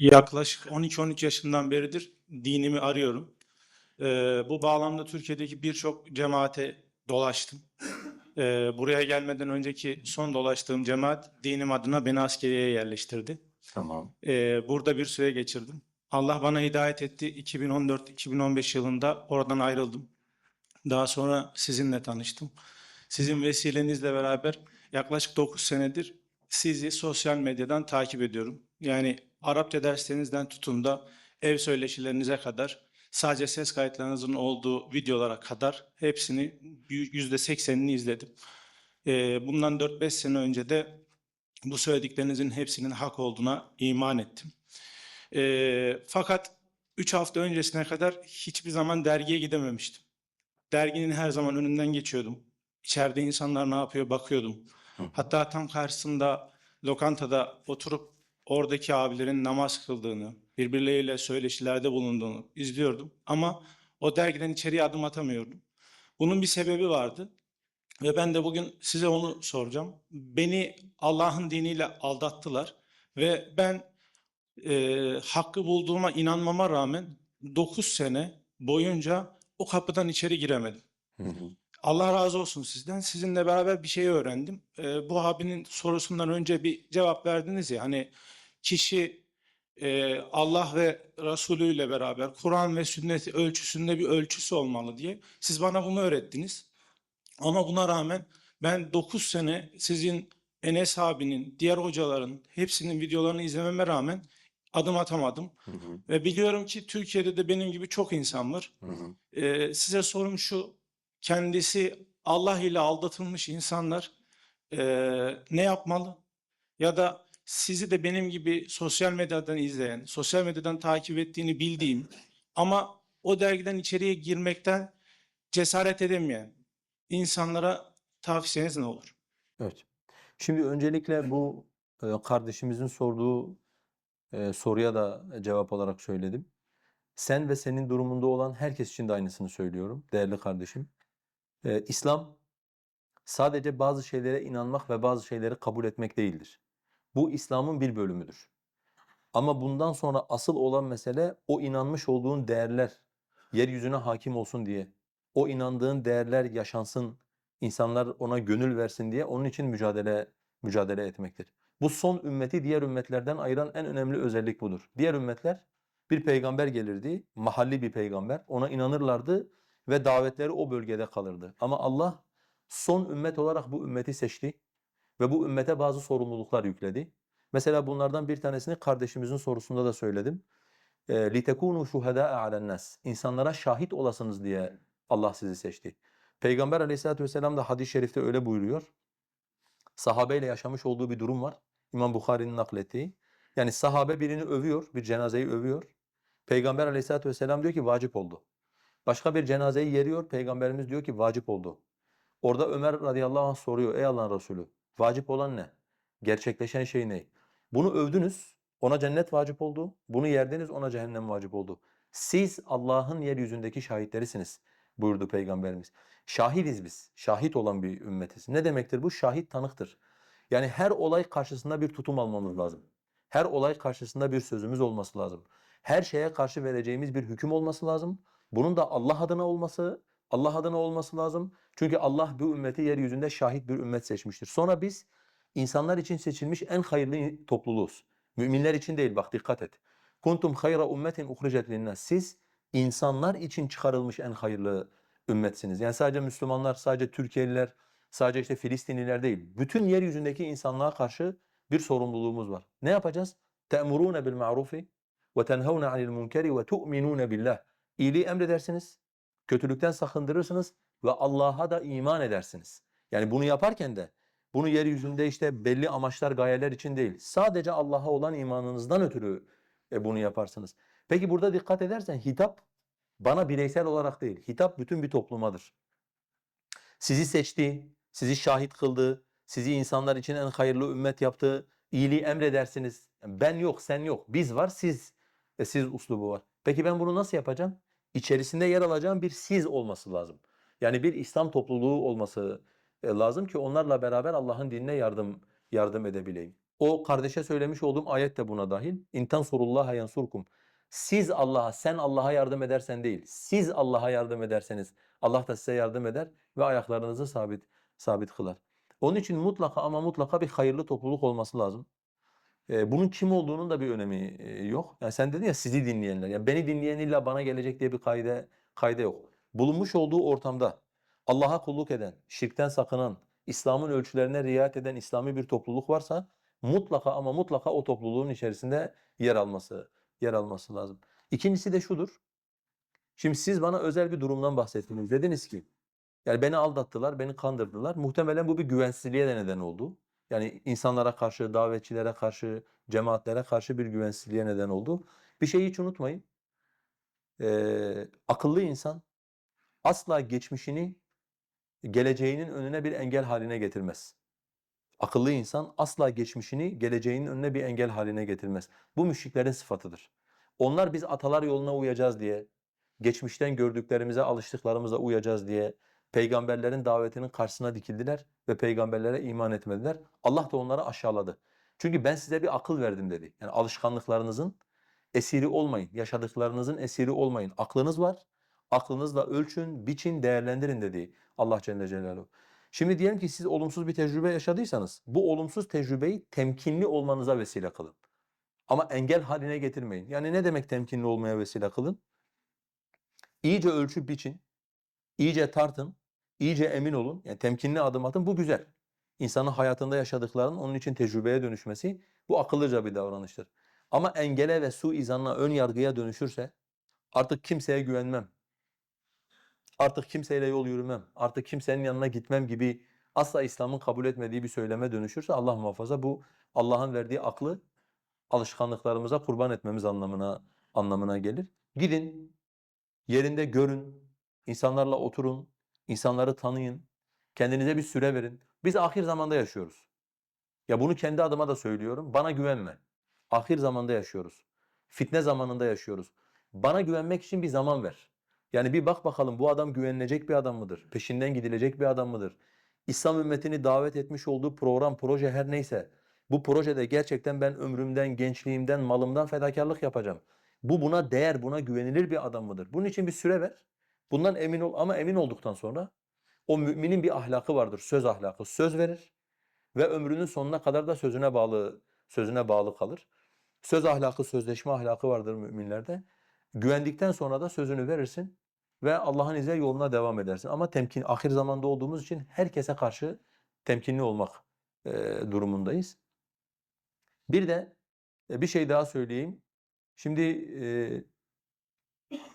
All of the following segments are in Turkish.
Yaklaşık 12-13 yaşından beridir dinimi arıyorum. Ee, bu bağlamda Türkiye'deki birçok cemaate dolaştım. Ee, buraya gelmeden önceki son dolaştığım cemaat dinim adına beni askeriyeye yerleştirdi. Tamam. Ee, burada bir süre geçirdim. Allah bana hidayet etti. 2014-2015 yılında oradan ayrıldım. Daha sonra sizinle tanıştım. Sizin vesilenizle beraber yaklaşık 9 senedir sizi sosyal medyadan takip ediyorum. Yani Arapça derslerinizden tutun da ev söyleşilerinize kadar sadece ses kayıtlarınızın olduğu videolara kadar hepsini %80'ini izledim. Ee, bundan 4-5 sene önce de bu söylediklerinizin hepsinin hak olduğuna iman ettim. Ee, fakat 3 hafta öncesine kadar hiçbir zaman dergiye gidememiştim. Derginin her zaman önünden geçiyordum. İçeride insanlar ne yapıyor bakıyordum. Hatta tam karşısında lokantada oturup oradaki abilerin namaz kıldığını, birbirleriyle söyleşilerde bulunduğunu izliyordum. Ama o dergiden içeriye adım atamıyordum. Bunun bir sebebi vardı. Ve ben de bugün size onu soracağım. Beni Allah'ın diniyle aldattılar ve ben e, hakkı bulduğuma inanmama rağmen 9 sene boyunca o kapıdan içeri giremedim. Hı hı. Allah razı olsun sizden. Sizinle beraber bir şey öğrendim. E, bu abinin sorusundan önce bir cevap verdiniz ya hani kişi e, Allah ve Resulü ile beraber Kur'an ve sünnet ölçüsünde bir ölçüsü olmalı diye. Siz bana bunu öğrettiniz. Ama buna rağmen ben 9 sene sizin Enes abinin, diğer hocaların hepsinin videolarını izlememe rağmen adım atamadım. Hı hı. Ve biliyorum ki Türkiye'de de benim gibi çok insan var. Hı hı. Ee, size sorum şu, kendisi Allah ile aldatılmış insanlar eee, ne yapmalı? Ya da sizi de benim gibi sosyal medyadan izleyen, sosyal medyadan takip ettiğini bildiğim ama o dergiden içeriye girmekten cesaret edemeyen insanlara tavsiyeniz ne olur? Evet. Şimdi öncelikle bu e, kardeşimizin sorduğu e, soruya da cevap olarak söyledim. Sen ve senin durumunda olan herkes için de aynısını söylüyorum değerli kardeşim. E, İslam sadece bazı şeylere inanmak ve bazı şeyleri kabul etmek değildir. Bu İslam'ın bir bölümüdür. Ama bundan sonra asıl olan mesele o inanmış olduğun değerler yeryüzüne hakim olsun diye, o inandığın değerler yaşansın, insanlar ona gönül versin diye onun için mücadele mücadele etmektir. Bu son ümmeti diğer ümmetlerden ayıran en önemli özellik budur. Diğer ümmetler bir peygamber gelirdi, mahalli bir peygamber, ona inanırlardı ve davetleri o bölgede kalırdı. Ama Allah son ümmet olarak bu ümmeti seçti ve bu ümmete bazı sorumluluklar yükledi. Mesela bunlardan bir tanesini kardeşimizin sorusunda da söyledim. لِتَكُونُوا شُهَدَاءَ عَلَى النَّاسِ İnsanlara şahit olasınız diye Allah sizi seçti. Peygamber aleyhissalatu vesselam da hadis-i şerifte öyle buyuruyor. Sahabeyle yaşamış olduğu bir durum var. İmam Bukhari'nin naklettiği. Yani sahabe birini övüyor, bir cenazeyi övüyor. Peygamber aleyhissalatu vesselam diyor ki vacip oldu. Başka bir cenazeyi yeriyor, Peygamberimiz diyor ki vacip oldu. Orada Ömer radıyallahu anh soruyor, ey Allah'ın Resulü, vacip olan ne? Gerçekleşen şey ne? Bunu övdünüz, ona cennet vacip oldu. Bunu yerdiniz, ona cehennem vacip oldu. Siz Allah'ın yeryüzündeki şahitlerisiniz buyurdu Peygamberimiz. Şahidiz biz, şahit olan bir ümmetiz. Ne demektir bu? Şahit tanıktır. Yani her olay karşısında bir tutum almamız lazım. Her olay karşısında bir sözümüz olması lazım. Her şeye karşı vereceğimiz bir hüküm olması lazım. Bunun da Allah adına olması, Allah adına olması lazım. Çünkü Allah bu ümmeti yeryüzünde şahit bir ümmet seçmiştir. Sonra biz insanlar için seçilmiş en hayırlı topluluğuz. Müminler için değil bak dikkat et. Kuntum hayra ummetin uhricet linnas. Siz insanlar için çıkarılmış en hayırlı ümmetsiniz. Yani sadece Müslümanlar, sadece Türkiye'liler, sadece işte Filistinliler değil. Bütün yeryüzündeki insanlığa karşı bir sorumluluğumuz var. Ne yapacağız? Te'murûne bil ma'rufi ve tenhevne anil munkeri ve tu'minûne billah. İyiliği emredersiniz, kötülükten sakındırırsınız ve Allah'a da iman edersiniz. Yani bunu yaparken de bunu yeryüzünde işte belli amaçlar, gayeler için değil. Sadece Allah'a olan imanınızdan ötürü e, bunu yaparsınız. Peki burada dikkat edersen hitap bana bireysel olarak değil, hitap bütün bir toplumadır. Sizi seçti, sizi şahit kıldı, sizi insanlar için en hayırlı ümmet yaptı, iyiliği emredersiniz. Ben yok, sen yok, biz var, siz ve siz uslubu var. Peki ben bunu nasıl yapacağım? İçerisinde yer alacağım bir siz olması lazım. Yani bir İslam topluluğu olması e, lazım ki onlarla beraber Allah'ın dinine yardım yardım edebileyim. O kardeşe söylemiş olduğum ayet de buna dahil. İntan sorullaha yansurkum. Siz Allah'a, sen Allah'a yardım edersen değil, siz Allah'a yardım ederseniz Allah da size yardım eder ve ayaklarınızı sabit sabit kılar. Onun için mutlaka ama mutlaka bir hayırlı topluluk olması lazım. Bunun kim olduğunun da bir önemi yok. Yani sen dedin ya sizi dinleyenler. Yani beni dinleyen illa bana gelecek diye bir kaide kaide yok. Bulunmuş olduğu ortamda Allah'a kulluk eden, şirkten sakınan, İslam'ın ölçülerine riayet eden İslami bir topluluk varsa mutlaka ama mutlaka o topluluğun içerisinde yer alması yer alması lazım. İkincisi de şudur. Şimdi siz bana özel bir durumdan bahsettiniz. Dediniz ki yani beni aldattılar, beni kandırdılar. Muhtemelen bu bir güvensizliğe de neden oldu. Yani insanlara karşı, davetçilere karşı, cemaatlere karşı bir güvensizliğe neden oldu. Bir şeyi hiç unutmayın. Ee, akıllı insan asla geçmişini geleceğinin önüne bir engel haline getirmez. Akıllı insan asla geçmişini geleceğinin önüne bir engel haline getirmez. Bu müşriklerin sıfatıdır. Onlar biz atalar yoluna uyacağız diye, geçmişten gördüklerimize, alıştıklarımıza uyacağız diye peygamberlerin davetinin karşısına dikildiler ve peygamberlere iman etmediler. Allah da onları aşağıladı. Çünkü ben size bir akıl verdim dedi. Yani alışkanlıklarınızın esiri olmayın, yaşadıklarınızın esiri olmayın. Aklınız var, aklınızla ölçün, biçin, değerlendirin dedi Allah Celle Celaluhu. Şimdi diyelim ki siz olumsuz bir tecrübe yaşadıysanız bu olumsuz tecrübeyi temkinli olmanıza vesile kılın. Ama engel haline getirmeyin. Yani ne demek temkinli olmaya vesile kılın? İyice ölçüp biçin, iyice tartın, iyice emin olun. Yani temkinli adım atın. Bu güzel. İnsanın hayatında yaşadıklarının onun için tecrübeye dönüşmesi bu akıllıca bir davranıştır. Ama engele ve suizanla ön yargıya dönüşürse artık kimseye güvenmem, artık kimseyle yol yürümem, artık kimsenin yanına gitmem gibi asla İslam'ın kabul etmediği bir söyleme dönüşürse Allah muhafaza bu Allah'ın verdiği aklı alışkanlıklarımıza kurban etmemiz anlamına anlamına gelir. Gidin, yerinde görün, insanlarla oturun, insanları tanıyın, kendinize bir süre verin. Biz ahir zamanda yaşıyoruz. Ya bunu kendi adıma da söylüyorum. Bana güvenme. Ahir zamanda yaşıyoruz. Fitne zamanında yaşıyoruz. Bana güvenmek için bir zaman ver. Yani bir bak bakalım bu adam güvenilecek bir adam mıdır? Peşinden gidilecek bir adam mıdır? İslam ümmetini davet etmiş olduğu program, proje her neyse bu projede gerçekten ben ömrümden, gençliğimden, malımdan fedakarlık yapacağım. Bu buna değer, buna güvenilir bir adam mıdır? Bunun için bir süre ver. Bundan emin ol ama emin olduktan sonra o müminin bir ahlakı vardır, söz ahlakı. Söz verir ve ömrünün sonuna kadar da sözüne bağlı sözüne bağlı kalır. Söz ahlakı, sözleşme ahlakı vardır müminlerde. Güvendikten sonra da sözünü verirsin ve Allah'ın izniyle yoluna devam edersin. Ama temkin, ahir zamanda olduğumuz için herkese karşı temkinli olmak e, durumundayız. Bir de e, bir şey daha söyleyeyim. Şimdi e,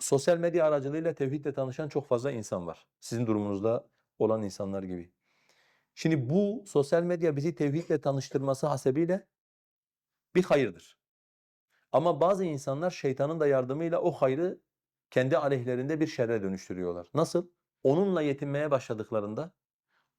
sosyal medya aracılığıyla tevhidle tanışan çok fazla insan var. Sizin durumunuzda olan insanlar gibi. Şimdi bu sosyal medya bizi tevhidle tanıştırması hasebiyle bir hayırdır. Ama bazı insanlar şeytanın da yardımıyla o hayrı kendi aleyhlerinde bir şerre dönüştürüyorlar. Nasıl? Onunla yetinmeye başladıklarında,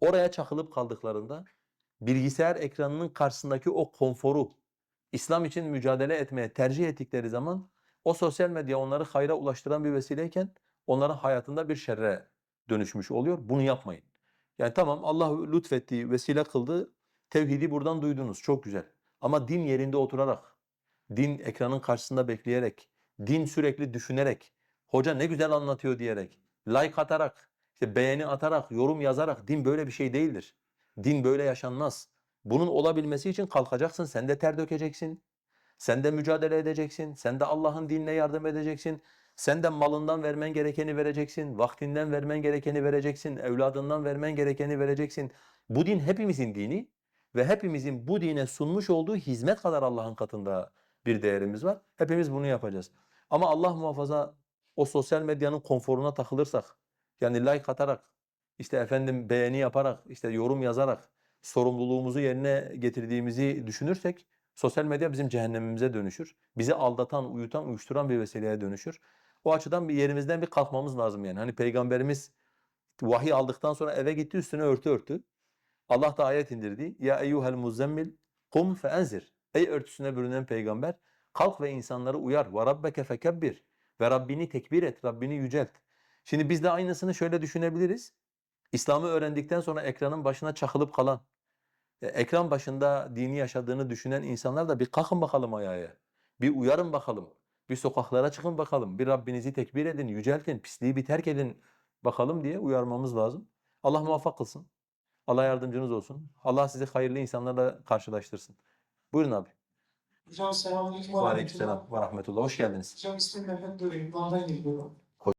oraya çakılıp kaldıklarında bilgisayar ekranının karşısındaki o konforu İslam için mücadele etmeye tercih ettikleri zaman o sosyal medya onları hayra ulaştıran bir vesileyken onların hayatında bir şerre dönüşmüş oluyor. Bunu yapmayın. Yani tamam Allah lütfettiği, vesile kıldı. Tevhidi buradan duydunuz. Çok güzel. Ama din yerinde oturarak, din ekranın karşısında bekleyerek, din sürekli düşünerek, hoca ne güzel anlatıyor diyerek, like atarak, işte beğeni atarak, yorum yazarak din böyle bir şey değildir. Din böyle yaşanmaz. Bunun olabilmesi için kalkacaksın, sen de ter dökeceksin. Sen de mücadele edeceksin. Sen de Allah'ın dinine yardım edeceksin. Sen de malından vermen gerekeni vereceksin. Vaktinden vermen gerekeni vereceksin. Evladından vermen gerekeni vereceksin. Bu din hepimizin dini ve hepimizin bu dine sunmuş olduğu hizmet kadar Allah'ın katında bir değerimiz var. Hepimiz bunu yapacağız. Ama Allah muhafaza o sosyal medyanın konforuna takılırsak, yani like atarak, işte efendim beğeni yaparak, işte yorum yazarak sorumluluğumuzu yerine getirdiğimizi düşünürsek sosyal medya bizim cehennemimize dönüşür. Bizi aldatan, uyutan, uyuşturan bir vesileye dönüşür. O açıdan bir yerimizden bir kalkmamız lazım yani. Hani peygamberimiz vahiy aldıktan sonra eve gitti üstüne örtü örtü. Allah da ayet indirdi. Ya eyyuhel muzzemmil kum feenzir. Ey örtüsüne bürünen peygamber kalk ve insanları uyar. Ve rabbeke fekebbir. Ve Rabbini tekbir et, Rabbini yücelt. Şimdi biz de aynısını şöyle düşünebiliriz. İslam'ı öğrendikten sonra ekranın başına çakılıp kalan, ekran başında dini yaşadığını düşünen insanlar da bir kalkın bakalım ayağa. Bir uyarın bakalım. Bir sokaklara çıkın bakalım. Bir Rabbinizi tekbir edin, yüceltin, pisliği bir terk edin bakalım diye uyarmamız lazım. Allah muvaffak kılsın. Allah yardımcınız olsun. Allah sizi hayırlı insanlarla karşılaştırsın. Buyurun abi. Hocam selamünaleyküm. Aleykümselam ve rahmetullah. Hoş geldiniz. Hocam ismim Mehmet Duri. Van'dan geliyorum.